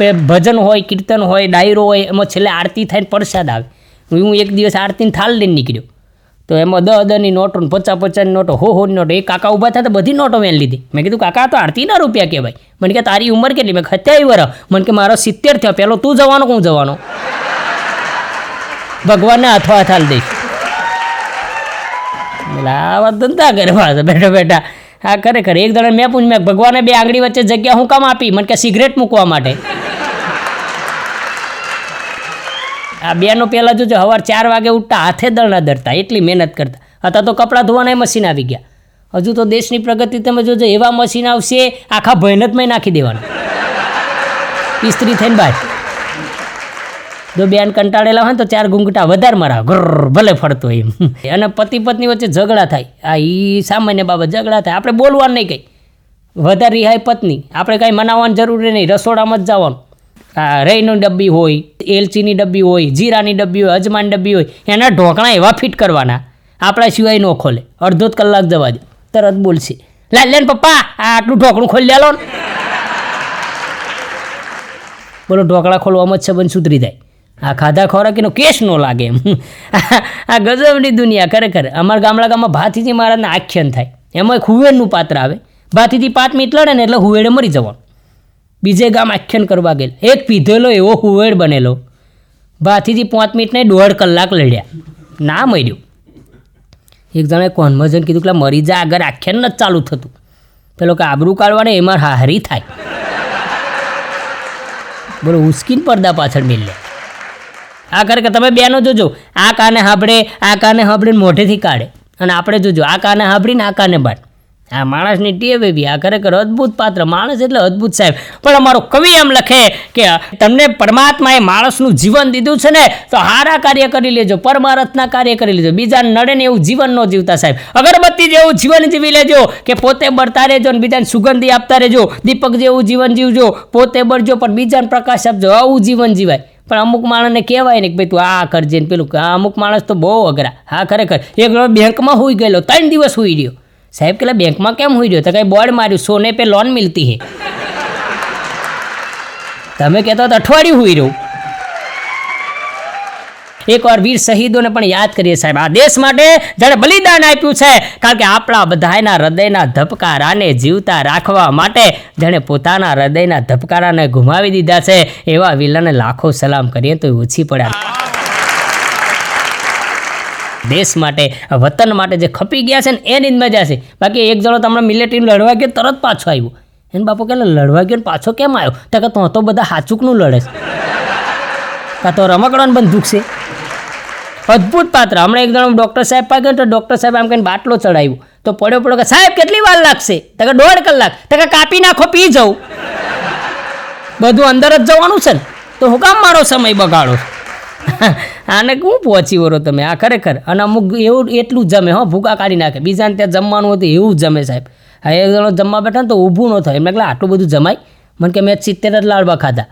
ભજન હોય, કીર્તન હોય, ડાયરો હોય, એમાં છેલ્લે આરતી થઈને પ્રસાદ આવે. હું એક દિવસ આરતીને થાલ લઈને નીકળ્યો. તો એમાં દહ દહની નોટો ને પચાસ પચાસની નોટો, હો હોની નોટો, એ કાકા ઊભા થયા તો બધી નોટો મેં લીધી. મેં કીધું, કાકા તો આરતીના રૂપિયા કહેવાય. મને કે, તારી ઉંમર કેટલી? મેં સત્યાવી વર્ષ મને કે, મારો સિત્તેર થયો પહેલો તું જવાનો હું જવાનો? ભગવાનને હાથો થાલ દઈશ. આવા ધંધા કરવા છે બેઠા બેઠા. હા, ખરેખર, એક જણા મેં પૂછ મેં ભગવાને બે આંગળી વચ્ચે જગ્યા હું કામ આપી? મને કે, સિગરેટ મૂકવા માટે. આ બેનો પહેલાં જોજો સવાર ચાર વાગે ઉઠતા, હાથે દળના દરતા, એટલી મહેનત કરતા. હતા તો કપડાં ધોવાના મશીન આવી ગયા. હજુ તો દેશની પ્રગતિ તમે જોજો, એવા મશીન આવશે, આખા ભયનતમાં નાખી દેવાના. ઇસ્ત્રી થઈને બહાર જો બેન કંટાળેલા હોય તો ચાર ઘૂંઘટા વધારે મારા, ઘર, ભલે ફરતો એમ. અને પતિ પત્ની વચ્ચે ઝઘડા થાય. આ એ સામાન્ય બાબત, ઝઘડા થાય. આપણે બોલવાનું નહીં કંઈ. વધારે રિહાય પત્ની. આપણે કાંઈ મનાવવાની જરૂરી નહીં. રસોડામાં જ જવાનું. રઈની ડબ્બી હોય, એલચીની ડબ્બી હોય, જીરાની ડબ્બી હોય, અજમાન ડબ્બી હોય, એના ઢોકણા એવા ફિટ કરવાના. આપણા સિવાય ન ખોલે. અડધો કલાક જવા દે. તરત બોલશે. લાલ લે પપ્પા આટલું ઢોકણું ખોલી લેલો ને. બોલો, ઢોકળા ખોલવામાં જ સંબંધ સુધરી જાય. આ ખાધા ખોરાકીનો કેસ ન લાગે એમ. આ ગજબની દુનિયા, ખરેખર. અમારા ગામડા ગામમાં ભાતીજી મહારાજના આખ્યાન થાય. એમાં હુવેડનું પાત્ર આવે. ભાતીજી પાંચ મિનિટ લડે ને એટલે હુવેડે મરી જવાનું. બીજે ગામ આખ્યાન કરવા ગયેલ. એક પીધેલો એવો હુવેડ બનેલો. ભાથીથી પાંચ મિનિટ નહીં, દોઢ કલાક લડ્યા. ના મર્યો. એક જણે કોનમાં કીધું કે મરી જા આગળ આખ્યાન નથી ચાલુ થતું. પેલો કે, આબરું કાઢવાને, એમાં હારી થાય. બોલો, ઉસ્કીન પડદા પાછળ મિલ્યા. આ કરે કે, તમે બેનો જોજો. આ કાને હાંભળે, આ કાને હાંભળીને મોઢેથી કાઢે. અને આપણે જોજો, આ કાને હાંભળીને, આ કાને બાદ આ માણસની ટેવ એવી આ ખરેખર અદ્ભુત પાત્ર. માણસ એટલે અદ્ભુત સાહેબ. પણ અમારો કવિ એમ લખે કે તમને પરમાત્માએ માણસનું જીવન દીધું છે ને, તો હારા કાર્ય કરી લેજો, પરમારથના કાર્ય કરી લેજો. બીજાને નડે ને એવું જીવન ન જીવતા સાહેબ. અગરબત્તી જેવું જીવન જીવી લેજો, કે પોતે બળતા રહેજો ને બીજાને સુગંધી આપતા રહેજો. દીપક જેવું જીવન જીવજો, પોતે બળજો, પણ બીજાને પ્રકાશ આપજો. આવું જીવન જીવાય. પણ અમુક માણસને કહેવાય ને કે ભાઈ તું આ કરજે ને પેલું. અમુક માણસ તો બહુ અઘરા. હા, ખરેખર. એક બેંકમાં હોઈ ગયેલો, ત્રણ દિવસ હોઈ રહ્યો. સાહેબ કે બેંકમાં કેમ હોઈ રહ્યો? તો કંઈ બોર્ડ માર્યું, સોને પે લોન મિલતી હે. તમે કહેતા તો અઠવાડિયું હોઈ રહ્યું. એકવાર વીર શહીદોને પણ યાદ કરીએ સાહેબ, આ દેશ માટે જેણે બલિદાન આપ્યું છે. કારણ કે આપણા બધાના હૃદયના ધબકારાને જીવતા રાખવા માટે જેણે પોતાના હૃદયના ધબકારાને ગુમાવી દીધા છે. એવા વિલને લાખો સલામ કરીએ તો ઓછી પડ્યા દેશ માટે, વતન માટે જે ખપી ગયા છે ને એની જ મજા છે બાકી એક જણો તમને મિલિટરી લડવા ગયો, તરત પાછો આવ્યો. એને બાપુ કે લડવા ગયો ને પાછો કેમ આવ્યો? તો કે, તો તો બધા હાચુકનું લડે છે. કાં તો રમકડાને બંદૂક છે. અદ્ભુત પાત્ર. હમણાં એક જણો ડૉક્ટર સાહેબ પાસે તો ડૉક્ટર સાહેબ આમ કહીને બાટલો ચડાવ્યો. તો પડ્યો પડ્યો કે, સાહેબ, કેટલી વાર લાગશે? તો કે, દોઢ કલાક. તો કે, કાપી નાખો, પી જાઉં. બધું અંદર જ જવાનું છે ને. તો હું કામ મારો સમય બગાડો? આને હું પહોંચી વરો તમે. આ ખરેખર. અને અમુક એવું એટલું જમે, હો, ભૂકા કાઢી નાખે. બીજાને ત્યાં જમવાનું હતું એવું જમે સાહેબ. હા, એક જણો જમવા બેઠા ને તો ઊભું ન થાય. એમને એટલે આટલું બધું જમાય. મને કે મેં સિત્તેર જ લાડવા ખાધા.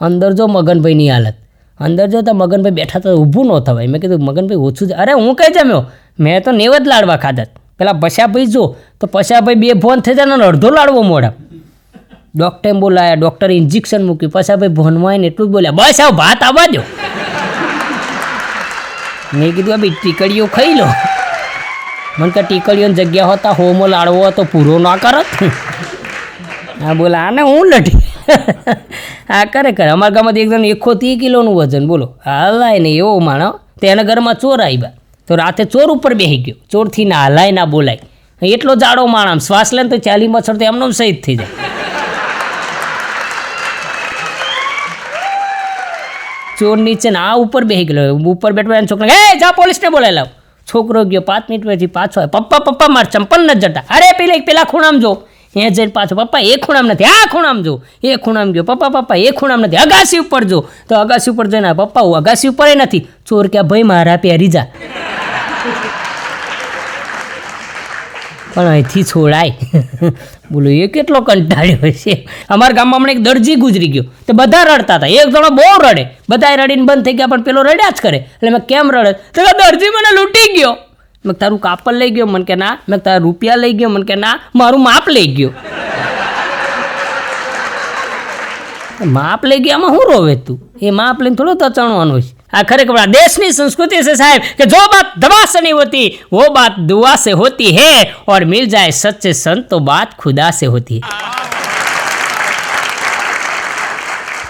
અંદર જો મગનભાઈની હાલત. અંદર જો તો મગનભાઈ બેઠા તો ઊભું ન થવાય. મેં કીધું, મગનભાઈ, ઓછું અરે, હું કઈ જમ્યો? મેં તો નેવ જ લાડવા ખાધા. પેલા પશાભાઈ જો તો પશાભાઈ બે ફોન થઈ જાય ને અડધો લાડવો મોડા ડૉક્ટરે બોલાયા, ડૉક્ટરે ઇન્જેક્શન મૂક્યું. પશાભાઈ ભોનમાં એટલું જ બોલ્યા, બસ, આવ ભાત આવવા દો મેં કીધું, આ બી ટીકડીઓ ખાઈ લો. મને કે ટીકડીઓની જગ્યા હોતા હોમો લાડવો હતો પૂરો ના કરત. હા બોલા, આને હું લટી? આ કરે અમારા ગામમાં એકદમ એકસો ત્રીસ કિલોનું વજન. બોલો, હલાય ને એવો માણો તેના ઘરમાં ચોર આવ્યા તો રાતે ચોર ઉપર બેસી ગયો. ચોરથી ના હલાય, ના બોલાય. એટલો જાડો માણ આમ. શ્વાસ લે તો ચાલી મચ્છર તો એમનો શહીદ થઈ જાય. ચોર નીચે ને આ ઉપર બેસી ગયેલો ઉપર બેઠવા એને છોકરા હે જા પોલીસને બોલાવી લાવ. છોકરો ગયો, પાંચ મિનિટ પછી પાછો પપ્પા પપ્પા, માર ચંપલ ન જતા અરે, પેલા પેલા ખૂણામાં જો. એ જઈને પાછો, પપ્પા, એ ખૂણામાં નથી. આ ખૂણામાં જો. એ ખૂણામાં ગયો. પપ્પા પપ્પા, એ ખૂણામાં નથી. અગાસી ઉપર જો. તો અગાસી ઉપર જઈને પપ્પા હું અગાસી ઉપર નથી. ચોર કે, ભાઈ, મારા પહેરી જા. પણ અહીંથી છોડાય. બોલો, એ કેટલો કંટાળ્યો છે. અમારા ગામમાં હમણાં એક દરજી ગુજરી ગયો. તો બધા રડતા હતા. એક જણો બહુ રડે. બધા રડીને બંધ થઈ ગયા, પણ પેલો રડ્યા જ કરે. એટલે મેં કેમ રડે? તો દરજી મને લૂંટી ગયો. મેં તારું કાપડ લઈ ગયો? મને કે ના. મેં તારા રૂપિયા લઈ ગયો? મને કે ના. મારું માપ લઈ ગયો. માપ લઈ ગયામાં શું રોવે તું એ માપ લઈને થોડો તચણવાનું છે આ ખરેખર આ દેશની સંસ્કૃતિ છે સાહેબ કે જો બાત દવા से नहीं होती वो बात दुआ से होती है और मिल जाए सच्चे संत तो बात खुदा से होती है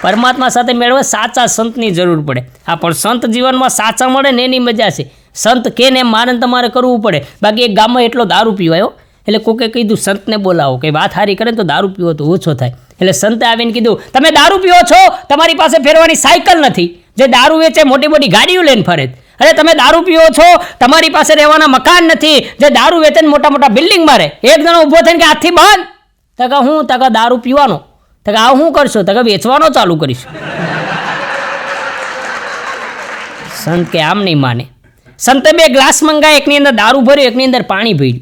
પરમાત્મા સાથે મેળવવા સાચા સંતની જરૂર પડે આ પણ સંત જીવનમાં સાચા મળે ને એની મજા છે સંત કે ને મારે ને તમારે કરવું પડે બાકી એક ગામમાં એટલો દારૂ પીવાયો એટલે કોકે કીધું સંતને બોલાવો કે વાત હારી કરે ને તો દારૂ પીવો તો ઓછો થાય એટલે સંતે આવીને કીધું, તમે દારૂ પીવો છો, તમારી પાસે ફેરવાની સાયકલ નથી. જે દારૂ વેચે, મોટી મોટી ગાડીઓ લઈને ફરે. અરે, તમે દારૂ પીવો છો, તમારી પાસે રહેવાના મકાન નથી. જે દારૂ વેચે મોટા મોટા બિલ્ડિંગ મારે. એક જણો ઊભો થઈને કે હાથથી બંધ. તકા હું? તકા દારૂ પીવાનો. તકા આ હું કરશો? તકા વેચવાનો ચાલુ કરીશું. સંત કે, આમ નહીં માને. સંતે બે ગ્લાસ મંગાય, એકની અંદર દારૂ ભર્યું, એકની અંદર પાણી ભર્યું.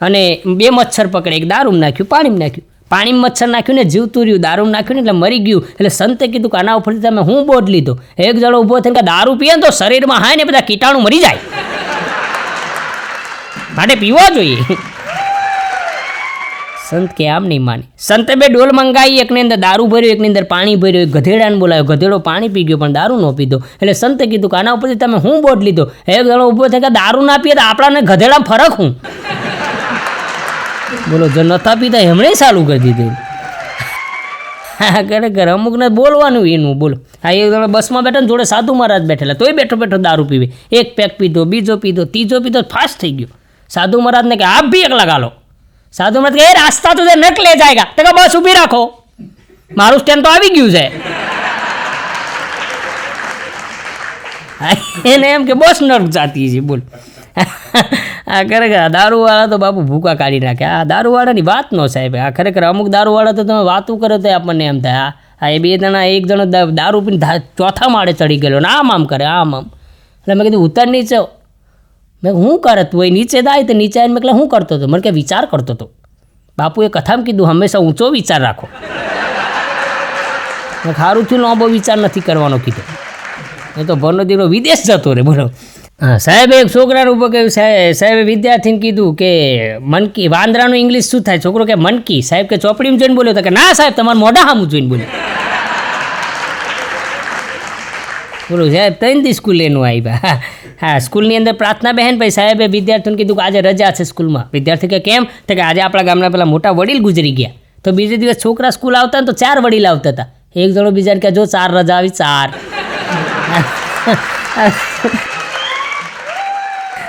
અને બે મચ્છર પકડે એક દારૂમાં નાખ્યું, પાણીમાં નાખ્યું. પાણીમાં મચ્છર નાખ્યું ને જીવતું રહ્યું દારૂ નાખ્યું ને એટલે મરી ગયું. એટલે સંતે કીધું કે આના ઉપરથી તમે હું બોટ લીધો? એક જણો ઊભો થઈને દારૂ પીએ ને તો શરીરમાં હાય ને બધા કીટાણુ મરી જાય. માટે પીવો જોઈએ. સંત કે આમ નહીં માને. સંતે બે ડોલ મંગાવી, એકની અંદર દારૂ ભર્યો, એકની અંદર પાણી ભર્યું, એક ગધેડાને બોલાવ્યો. ગધેડો પાણી પી ગયો, પણ દારૂ ન પીધો. એટલે સંતે કીધું કે આના ઉપરથી તમે હું બોટ લીધો? એક જણો ઊભો થાય કે દારૂ ના પીએ તો આપણાને ગધેડા ફરક હું બોલો, જો નતા પીતા, એમણે ચાલુ કરી દીધું. હા, ખરેખર અમુકને બોલવાનું એનું, બોલો. હા, એ તમે બસમાં બેઠા ને જોડે સાધુ મહારાજ બેઠેલા, તોય બેઠો બેઠો દારૂ પીવે. એક પેક પીધો, બીજો પીધો, ત્રીજો પીધો ફાસ્ટ થઈ ગયો. સાધુ મહારાજને કે, આપ બી એક લગા લો સાધુ મહારાજ કે, એ રાસ્તા તો નક લે જાયગા. તો કે, બસ ઊભી રાખો. મારું સ્ટેન્ડ તો આવી ગયું છે. એને એમ કે, બસ નર્ક જાતી છે. બોલ. આ ખરેખર આ દારૂવાળા તો બાપુ ભૂકા કાઢી નાખે. આ દારૂવાળાની વાત નો સાહેબ. આ ખરેખર અમુક દારૂવાળા તો તમે વાતું કરો તો આપણને એમ થાય. આ એ બે જણા, એક જણો દારૂ પીને ચોથા માળે ચડી ગયેલો ને આમ આમ કરે, આમ આમ. એટલે મેં કીધું, ઉતર નીચે. મેં હું કરત હોય નીચે દાય તો નીચે આવીને મેં એટલે હું કરતો હતો? મને કે, વિચાર કરતો હતો. બાપુએ કથામાં કીધું, હંમેશા ઊંચો વિચાર રાખો. મેં સારું થયું, લાંબો વિચાર નથી કરવાનો, કીધો. એ તો ભરનો દીકરો વિદેશ જતો રહે બોલો. હા, સાહેબ, એક છોકરાને ઊભો કહ્યું સાહેબ સાહેબે વિદ્યાર્થીને કીધું કે મનકી, વાંદરાનું ઇંગ્લિશ શું થાય? છોકરો કે, મનકી. સાહેબ કે, ચોપડીમાં જોઈને બોલ્યો તો કે, ના સાહેબ, તમારે મોઢા સામું જોઈને બોલ્યો. બોલો, સાહેબ ત્રણ દી સ્કૂલ એનું આવ્યા હા, સ્કૂલની અંદર પ્રાર્થના બહેન ભાઈ સાહેબે વિદ્યાર્થીઓને કીધું કે, આજે રજા છે સ્કૂલમાં. વિદ્યાર્થી કે, કેમ? તો કે, આજે આપણા ગામના પેલા મોટા વડીલ ગુજરી ગયા. તો બીજે દિવસ છોકરા સ્કૂલ આવતા ને તો ચાર વડીલ આવતા હતા. એક જણો બીજાને કે, જો ચાર રજા આવી, ચાર.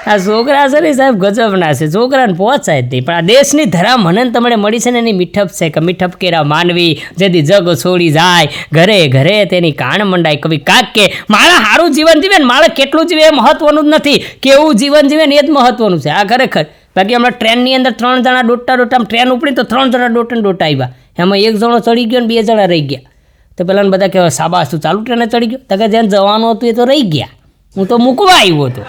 આ છોકરા છે ને સાહેબ ગજબના છે. છોકરાને પહોંચાય જ નહીં. પણ આ દેશની ધરા મનન તમને મળી છે ને એની મીઠપ છે કે મીઠપ કેરા માનવી, જેથી જગ છોડી જાય. ઘરે ઘરે તેની કાણ મંડાય. કવિ કાક કે મારા સારું જીવન જીવે ને મારે કેટલું જીવે એ મહત્વનું જ નથી. કેવું જીવન જીવે ને એ જ મહત્વનું છે. આ ખરેખર બાકી હમણાં ટ્રેનની અંદર ત્રણ જણા દોડતા દોડતા ટ્રેન ઉપડી તો ત્રણ જણા દોટા દોટા આવ્યા. એમાં એક જણો ચડી ગયો ને બે જણા રહી ગયા. તો પેલાને બધા કહેવાય, સાબાસ તું ચાલુ ટ્રેને ચડી ગયો? તો કે જેને જવાનું હતું એ તો રહી ગયા. હું તો મૂકવા આવ્યો હતો.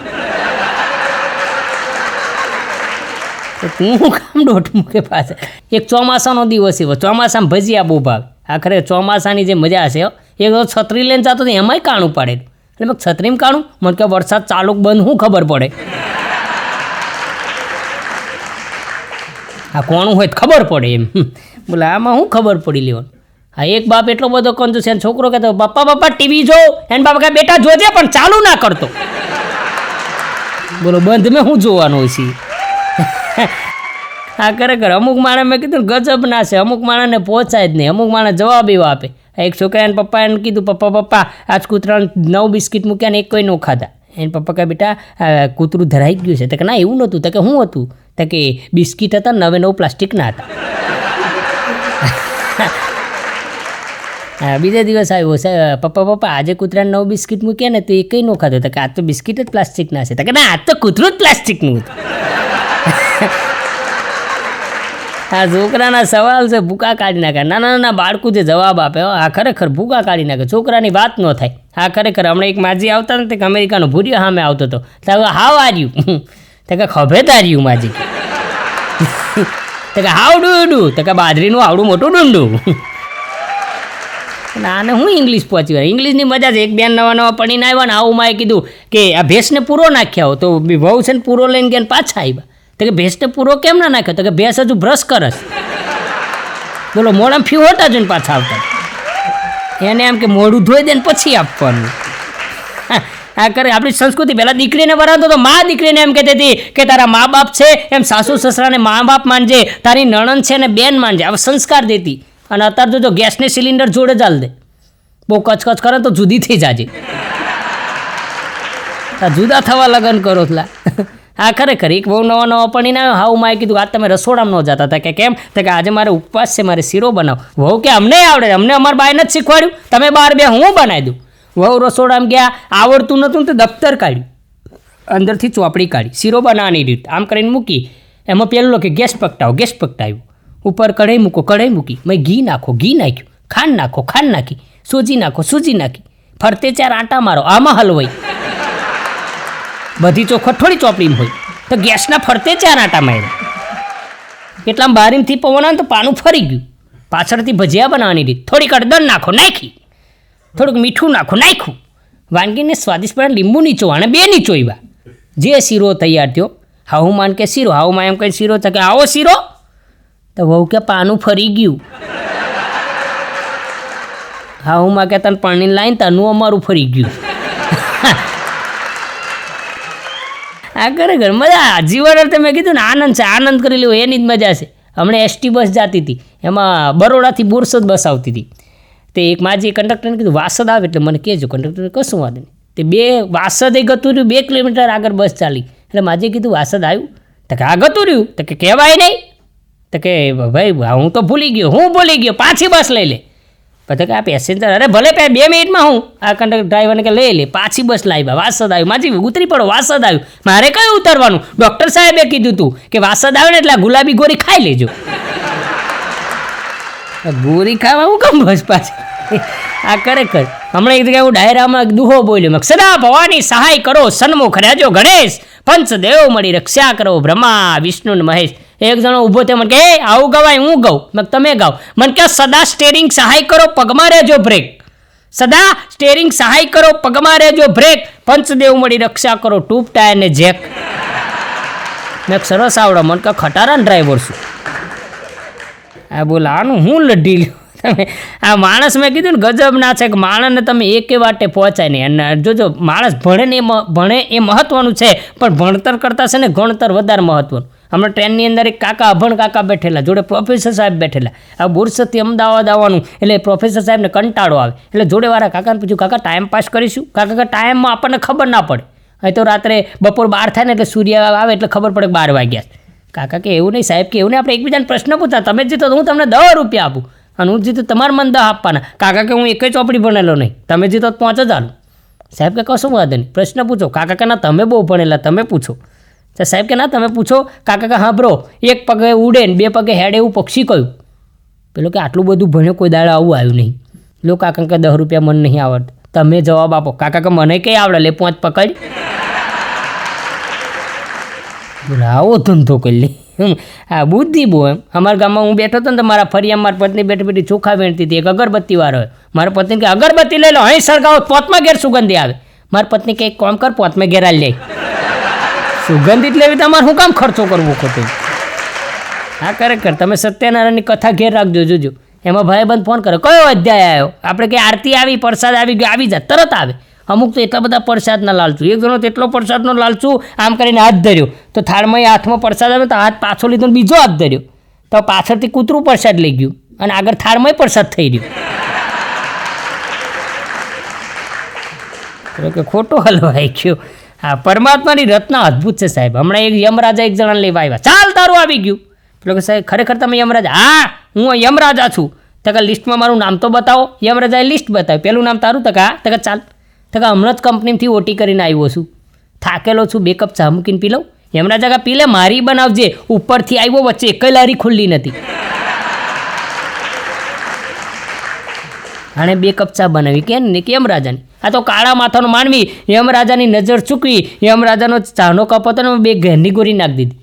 તું કામ દોઢ મૂકે પાસે એક ચોમાસાનો દિવસ એવો ચોમાસામાં ભજીયા બહુ ભાવે. આખરે ચોમાસાની જે મજા છે એ છત્રી લઈને જતો હતો એમાંય કાણું પાડે. એટલે મેં છત્રીમાં કાણું? મને કે વરસાદ ચાલુ બંધ શું ખબર પડે? આ કોણું હોય ખબર પડે એમ. બોલે, આમાં શું ખબર પડી લેવાનું? હા એક બાપ એટલો બધો કંજૂસ છે છોકરો કહેતો પપ્પા બાપા, ટીવી જો. એને બાપા કહે, બેટા, જોજે, પણ ચાલુ ના કરતો. બોલો, બંધ મેં શું જોવાનું છે? હા, ખરેખર. અમુક માણસ મેં કીધું ગજબ ના છે. અમુક માણસને પહોંચાય જ નહીં. અમુક માણસ જવાબ એવો આપે એક છોકરાને પપ્પા એને કીધું, પપ્પા પપ્પા, આજ કૂતરાને નવ બિસ્કિટ મૂક્યા ને એક કોઈ ન ખાધા. એને પપ્પા કહે, બેટા કૂતરું ધરાઈ ગયું છે. તો કે, ના, એવું નહોતું. તો કે શું હતું? તો કે, બિસ્કિટ હતા નવે નવ પ્લાસ્ટિકના હતા. બીજા દિવસ આવ્યો સાહેબ પપ્પા પપ્પા, આજે કૂતરાને નવ બિસ્કિટ મૂક્યા ને તો એ કંઈ ન ખાધો. તો કે, આ તો બિસ્કિટ જ પ્લાસ્ટિકના છે. તો કે, ના, આ તો કૂતરું જ પ્લાસ્ટિકનું હતું. આ છોકરાના સવાલ છે, ભૂકા કાઢી નાખે. નાના નાના બાળકું જે જવાબ આપે આ ખરેખર ભૂકા કાઢી નાખે. છોકરાની વાત ન થાય. આ ખરેખર હમણાં એક માજી આવતા ને કે અમેરિકાનો ભૂરિયો સામે આવતો હતો. તો હવે આર્યું તો કે, ખભે તાર્યું માજી. તો કે હાવ ડુ ડુ તો કે, બાજરીનું આવડું મોટું ડુંડું. આને હું ઇંગ્લિશ પહોંચી વળે ઇંગ્લિશની મજા છે, એક બેન નવા નવા પડીને આવ્યા ને આવું માએ કીધું કે, આ ભેંસને પૂરો નાખ્યા હો. તો બહુ છે ને પૂરો લઈને ગયા પાછા આવ્યા. તો કે ભેંસને પૂરો કેમ ના નાખ્યો? તો કે ભેંસ હજુ બ્રશ કરસ બોલો મોડામાં ફી હોતા જ ને પાછા આવતા. એને એમ કે મોઢું ધોઈ દે ને પછી આપવાનું. આ કરે, આપણી સંસ્કૃતિ પહેલાં દીકરીને વરાતો તો મા દીકરીને એમ કહેતી હતી કે તારા મા બાપ છે, એમ સાસુ સસરાને મા બાપ માનજે, તારી નણંદ છે ને બેન માનજે. આવા સંસ્કાર દેતી. અને અત્યારે તો ગેસને સિલિન્ડર જોડે ચાલ દે. બહુ કચકચ કરે તો જુદી થઈ જાજે. જુદા થવા લગ્ન કરો તલા હા, ખરેખર. એક બહુ નવા નવા પણ એના હાઉ માએ કીધું આજ તમે રસોડામાં ન જતા. હતા કે કેમ? તો કે આજે મારે ઉપવાસ છે, મારે શીરો બનાવો વહુ કે, અમને આવડે અમને અમારા બાઈને જ શીખવાડ્યું. તમે બાર બે, હું બનાવી દઉં. વહુ રસોડામાં ગયા. આવડતું નહોતું તો દફતર કાઢ્યું. અંદરથી ચોપડી કાઢી. શીરો બનાવવાની રીત. આમ કરીને મૂકી. એમાં પેલું કે ગેસ પકટાવો ગેસ પકટાવ્યું ઉપર કઢાઈ મૂકો, કઢાઈ મૂકી. મેં ઘી નાખો, ઘી નાખ્યું. ખાંડ નાખો, ખાંડ નાખી. સૂજી નાખો, સૂજી નાખી. ફરતે ચાર આંટા મારો. આમાં હલવાઈ. બધી ચોખવટ થોડી ચોપડીમાં હોય. તો ગેસના ફરતે ચાર આટા માર્યા. એટલા બારીમથી પવન તો પાનું ફરી ગયું. પાછળથી ભજીયા બનાવવાની રીત. થોડીક અડદર નાખો, નાખી. થોડુંક મીઠું નાખો, નાખ્યું. વાનગીને સ્વાદિષ્ટ લીંબુ નીચો અને બે નીચોઈવા જે શીરો તૈયાર થયો. હાઉ માન કે શીરો? હાઉ માં એમ કંઈ શીરો છે કે આવો શીરો? તો વહુ કે પાનું ફરી ગયું. હાઉ માં કે તને પાણી લાવીને તનું અમારું ફરી ગયું. આ ખરેખર મજા જીવન અર્થે મેં કીધું ને, આનંદ છે. આનંદ કરી લેવો, એની જ મજા છે. હમણાં એસટી બસ જતી હતી. એમાં બરોડાથી બોરસદ બસ આવતી હતી. તે એક માજી કંડક્ટરને કીધું, વાસદ આવે એટલે મને કહેજો. કંડક્ટરે કશું વાંધો નહીં. તે બે, વાસદ ગતું રહ્યું, બે કિલોમીટર આગળ બસ ચાલી. એટલે માજીએ કીધું, વાસદ આવ્યું. તો કે, આ ગતું રહ્યું? તો કે, કહેવાય નહીં. તો કે, ભાઈ, હું તો ભૂલી ગયો, હું ભૂલી ગયો, પાછી બસ લઈ લે. પછી કે આ પેસેન્જર અરે ભલે પે, બે મિનિટમાં હું આ કંડક્ટર ડ્રાઈવરને કે લઈ લે, પાછી બસ લાવી વાસદ આવ્યું, માજી ઉતરી પડો, વાસદ આવ્યું. મારે કયું ઉતરવાનું? ડૉક્ટર સાહેબે કીધું તું કે વાસદ આવે ને એટલે ગુલાબી ગોરી ખાઈ લેજો. ગોરી ખાવા હું કેમ બસ પાછી? આ ખરેખર હમણાં એક જગ્યાએ હું ડાયરામાં દુહો બોલ્યો, મેં સદા ભવાની સહાય કરો, સન્મુખ રહેજો ગણેશ, પંચદેવ મળી રક્ષા કરો, બ્રહ્મા, વિષ્ણુ મહેશ. એક જણો ઊભો થયો, મને કે, એ, આવું ગવાય, હું ગાઉં. મેં તમે ગાઓ. મને કે, સદા સ્ટેરિંગ સહાય કરો, પગમાં રહેજો બ્રેક સદા સ્ટેરિંગ સહાય કરો, પગમાં રહેજો બ્રેક પંચદેવ મળી રક્ષા કરો ટૂપ ટાયર ને જેક. મેં સરસ આવડો. મને કે ખટારા ડ્રાઈવર છું. આ બોલા, આનું હું લડી લ્યો? આ માણસ મેં કીધું ને, ગજબ ના છે કે માણસને તમે એકે વાટે પહોંચાય નહીં. અને જોજો માણસ ભણે ને ભણે એ મહત્વનું છે, પણ ભણતર કરતાં છે ને ગણતર વધારે મહત્વનું. હમણાં ટ્રેનની અંદર એક કાકા, અભણ કાકા બેઠેલા, જોડે પ્રોફેસર સાહેબ બેઠેલા. આ બોરસદથી અમદાવાદ આવવાનું, એટલે પ્રોફેસર સાહેબને કંટાળો આવે. એટલે જોડેવાળા કાકાને પૂછ્યું, કાકા ટાઈમ પાસ કરીશું? કાકા ટાઈમમાં આપણને ખબર ના પડે. અહીં તો રાત્રે બપોર બાર થાય ને એટલે સૂર્ય આવે એટલે ખબર પડે બાર વાગ્યા કાકા કે, એવું નહીં સાહેબ, કે એવું નહીં, આપણે એકબીજાને પ્રશ્ન પૂછતા. તમે જીતો, તો હું તમને દસ રૂપિયા આપું. અને હું જીતો, તમારે મને દહ આપવાના. કાકા કે, હું એક જ ચોપડી ભણેલો નહીં. તમે જીતો પાંચ જ આલું સાહેબ કે, કશું વાંધો નહીં. પ્રશ્ન પૂછો. કાકા કે, ના, તમે બહુ ભણેલા, તમે પૂછો. તો સાહેબ કે ના, તમે પૂછો. કાકા કે, હા બ્રો એક પગે ઉડે ને બે પગે હેડે એવું પક્ષી કયું? પેલો કે, આટલું બધું ભણ્યો, કોઈ દાડે આવું આવ્યું નહીં. લો, કાકા કે, દસ રૂપિયા મને નહીં આવડતું. તમે જવાબ આપો. કાકા કે, મને કંઈ આવડે? લે, પાંચ પકડ. આવો ધંધો કરી લે. આ બુદ્ધિ બહુ એમ. અમારા ગામમાં હું બેઠો હતો ને, તો મારા ફરિયામાં મારી પત્ની બેઠી બેઠી ચોખા વેણતી હતી. એક અગરબત્તી વાળો મારા પત્ની કે, અગરબત્તી લઈ લો. અહીં સળગાવો પોતમાં ઘેર સુગંધી આવે. મારી પત્ની કંઈક કામ કર, પોતમાં ઘેરા લઈ સુગંધિત લેવી તમારે શું કામ ખર્ચો કરવો ખોટો? હા, ખરેખર, તમે સત્યનારાયણની કથા ઘેર રાખજો, જોજો. એમાં ભાઈબંધ ફોન કરે, કયો અધ્યાય આવ્યો આપણે કે આરતી આવી, પ્રસાદ આવી ગયો, આવી જાય તરત આવે. અમુક તો એટલા બધા પ્રસાદના લાલચું. એક જણો તેટલો પ્રસાદનો લાલચું, આમ કરીને હાથ ધર્યો. તો થાળમાં હાથમાં પ્રસાદ આવે તો હાથ પાછો લીધો બીજો હાથ ધર્યો. તો પાછળથી કૂતરું પ્રસાદ લઈ ગયું અને આગળ થાળમાં પ્રસાદ થઈ રહ્યો. કે ખોટો હલવાઈ ગયો. હા, પરમાત્માની રચના અદ્ભુત છે સાહેબ. હમણાં એક યમરાજા એક જણાને લેવા આવ્યા. ચાલ, તારું આવી ગયું. પેલો કે, સાહેબ, ખરેખર તમે યમરાજા? હા, હું યમરાજા છું. તો કે, લિસ્ટમાં મારું નામ તો બતાવો. યમરાજાએ લિસ્ટ બતાવ્યું પેલું નામ તારું? તો કે તો કે, ચાલ. તો કે, હમણાં જ કંપનીથી ઓટી કરીને આવ્યો છું. થાકેલો છું, બે કપ ચા મૂકીને પી લઉં. યમરાજા કા, પી લે, મારી બનાવજે. ઉપરથી આવ્યો વચ્ચે એક લારી ખુલ્લી નથી. આણે બે કપ ચા બનાવી. કેમ ને કેમ રાજાની? આ તો કાળા માથાનો માનવી. યમરાજાની નજર ચૂકવી. યમરાજાનો ચાનો કપ હતો ને, બે ઘેરની ગોરી નાખી દીધી.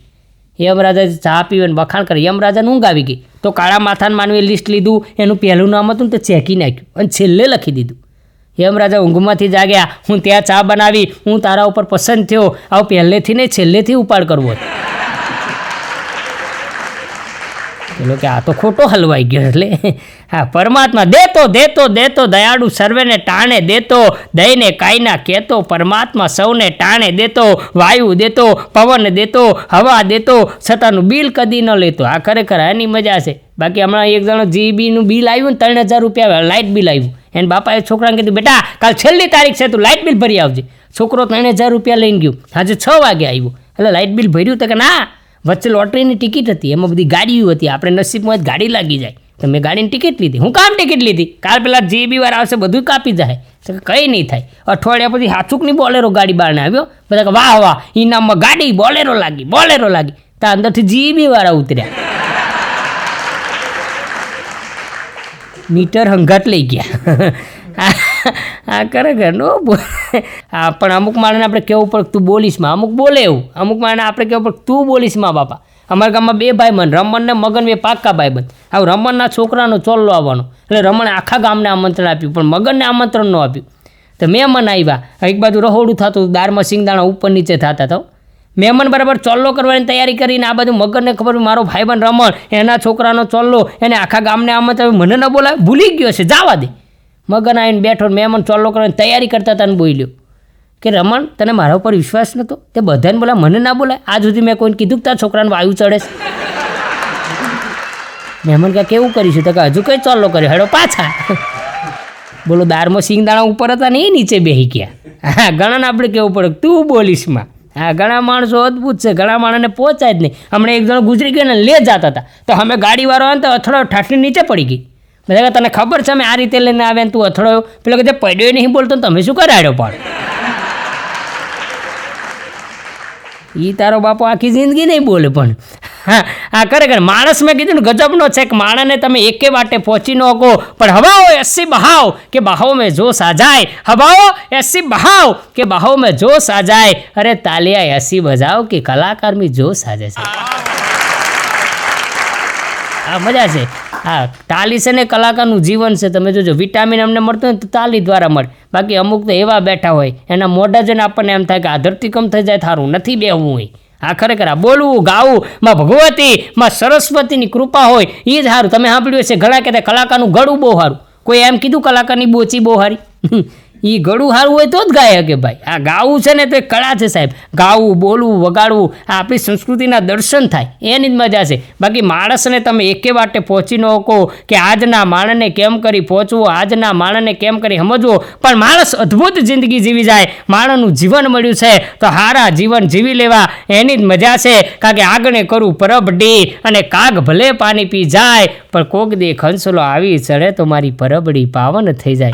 યમરાજા ચા પીવે વખાણ કરે. યમરાજાને ઊંઘ આવી ગઈ. તો કાળા માથાને માનવી લિસ્ટ લીધું. એનું પહેલું નામ હતું ને તે ચેકી નાખ્યું. અને છેલ્લે લખી દીધું. યમરાજા ઊંઘમાંથી જાગ્યા. હું ત્યાં ચા બનાવી. હું તારા ઉપર પસંદ થયો. આવું પહેલેથી નહીં, છેલ્લેથી ઉપાડ કરવો હતો. પેલો કે આ તો ખોટો હલવાઈ ગયો એટલે. હા, પરમાત્મા દેતો દેતો દેતો, દયાળુ સર્વેને ટાણે દેતો, દઈને કાયના કહેતો, પરમાત્મા સૌને ટાણે દેતો, વાયુ દેતો, પવન દેતો, હવા દેતો છતાંનું બિલ કદી ન લેતો. આ ખરેખર આની મજા છે. બાકી હમણાં એક જણો જીબીનું બિલ આવ્યું ને ત્રણ હજાર રૂપિયા લાઇટ બિલ આવ્યું. એને બાપાએ છોકરાને કીધું, બેટા, કાલ છેલ્લી તારીખ છે, તું લાઇટ બિલ ભરી આવજે. છોકરો ત્રણ હજાર રૂપિયા લઈને ગયો. આજે છ વાગે આવ્યું. એટલે લાઇટ બિલ ભર્યું તો કે ના વચ્ચે લોટરીની ટિકિટ હતી, એમાં બધી ગાડીઓ હતી, આપણે નસીબમાં જ ગાડી લાગી જાય. તો મેં ગાડીની ટિકિટ લીધી. હું કામ ટિકિટ લીધી? કાલ પેલા જીબી વાર આવશે બધું કાપી જાય. તો કંઈ નહીં થાય. અઠવાડિયા પછી હાચુકની બોલેરો ગાડી બહારને આવ્યો. બધા વાહ વાહ ઇનામમાં ગાડી, બોલેરો લાગી બોલેરો લાગી. તા અંદરથી જીબી વાળા ઉતર્યા મીટર હંગાટ લઈ ગયા. આ ખરેખર નો હા, પણ અમુક માણસને આપણે કહેવું પડે તું તું બોલીશમાં અમુક બોલે એવું. અમુક માણસને આપણે કહેવું પડે તું તું બોલીશમાં બાપા. અમારા ગામમાં બે ભાઈ બંધ રમણ ને મગન, બે પાક્કા ભાઈ બન હવે રમણના છોકરાનો ચોલ્લો આવવાનો. એટલે રમણે આખા ગામને આમંત્રણ આપ્યું, પણ મગનને આમંત્રણ ન આપ્યું. તો મહેમાન આવ્યા એક બાજુ રહોડું થતું દારમાં સિંગદાણા ઉપર નીચે થતા તો મહેમાન બરાબર ચોલ્લો કરવાની તૈયારી કરીને આ બધું મગનને ખબર મારો મારો ભાઈબંધ રમણ, એના છોકરાનો ચોલ્લો, એને આખા ગામને આમંત્રણ. મને ન બોલાવે, ભૂલી ગયો છે, જવા દે. મગન આવીને બેઠો મહેમાન ચોલ્લો કરવાની તૈયારી કરતા હતા ને બોલ્યો કે રમણ, તને મારા ઉપર વિશ્વાસ નહોતો તે બધાને બોલા મને ના બોલાય? આજ સુધી મેં કોઈને કીધું કે તારા છોકરાને વાયુ ચડે મહેમાન કાં કેવું કરીશું? તો કે હજુ કંઈ ચોલ્લો કર્યો હેડો પાછા. બોલો, દારમાં સિંગદાણા ઉપર હતા ને એ નીચે બેસી ગયા. હા, ઘણાને આપણે કેવું પડે? તું બોલીશમાં હા, ઘણા માણસો અદ્ભુત છે, ઘણા માણસને પહોંચાય જ નહીં. હમણાં એક જણો ગુજરી ગયો ને લે જતા હતા. તો અમે ગાડીવાળો આવે તો અથડો ઠાઠની નીચે પડી ગઈ. બધા તને ખબર છે અમે આ રીતે લઈને આવ્યા ને તું અથડો પેલો કે, જે પડ્યો નહીં બોલતો તમે શું કરાડ્યો પણ? ઈ તારો બાપો આખી જિંદગી નહીં બોલે પણ. હા, આ ખરેખર માણસ મેં કીધું ને, ગજબનો છે કે માણસને તમે એકે વાટે પહોંચી ન પણ હવાઓ એસી બહાવ કે બહાવ મેં જો સાજાય. જાય હવાઓ એસી બહાવ કે બહાવ મેં જો સાજાય. અરે તાલિયા એસી બજાવ કે કલાકાર में જોશ સાજે જશે આ મજા છે. હા, તાલી છે ને કલાકારનું જીવન છે. તમે જોજો વિટામિન અમને મળતું હોય તો તાલી દ્વારા મળે. બાકી અમુક તો એવા બેઠા હોય, એના મોઢા જઈને આપણને એમ થાય કે આ ધરતીકમ થઈ જાય, થારું નથી બેહવું હોય. આ ખરેખર, આ બોલવું, ગાવું, માં ભગવતી, માં સરસ્વતીની કૃપા હોય, એ જ સારું તમે સાંભળ્યું હશે, ઘણા કહેતા કલાકારનું ગળું બહુ સારું. કોઈ એમ કીધું, કલાકારની બોચી બહુ સારી? એ ગળું સારું હોય તો જ ગાય કે ભાઈ. આ ગાવું છે ને તો કળા છે સાહેબ. ગાવું, બોલવું, વગાડવું, આ આપણી સંસ્કૃતિના દર્શન થાય. એની જ મજા છે. બાકી માણસને તમે એકે વાટે પહોંચી ન કહો કે આજના માણસને કેમ કરી પહોંચવું, આજના માણસને કેમ કરી સમજવો. પણ માણસ અદ્ભુત જિંદગી જીવી જાય. માણસનું જીવન મળ્યું છે તો હારા જીવન જીવી લેવા. એની જ મજા છે. કારણ કે આગળ કરું પરબ ડી અને કાગ ભલે પાણી પી જાય. પણ કોક દે ખંસલો આવી ચડે તો મારી પરબડી પાવન થઈ જાય.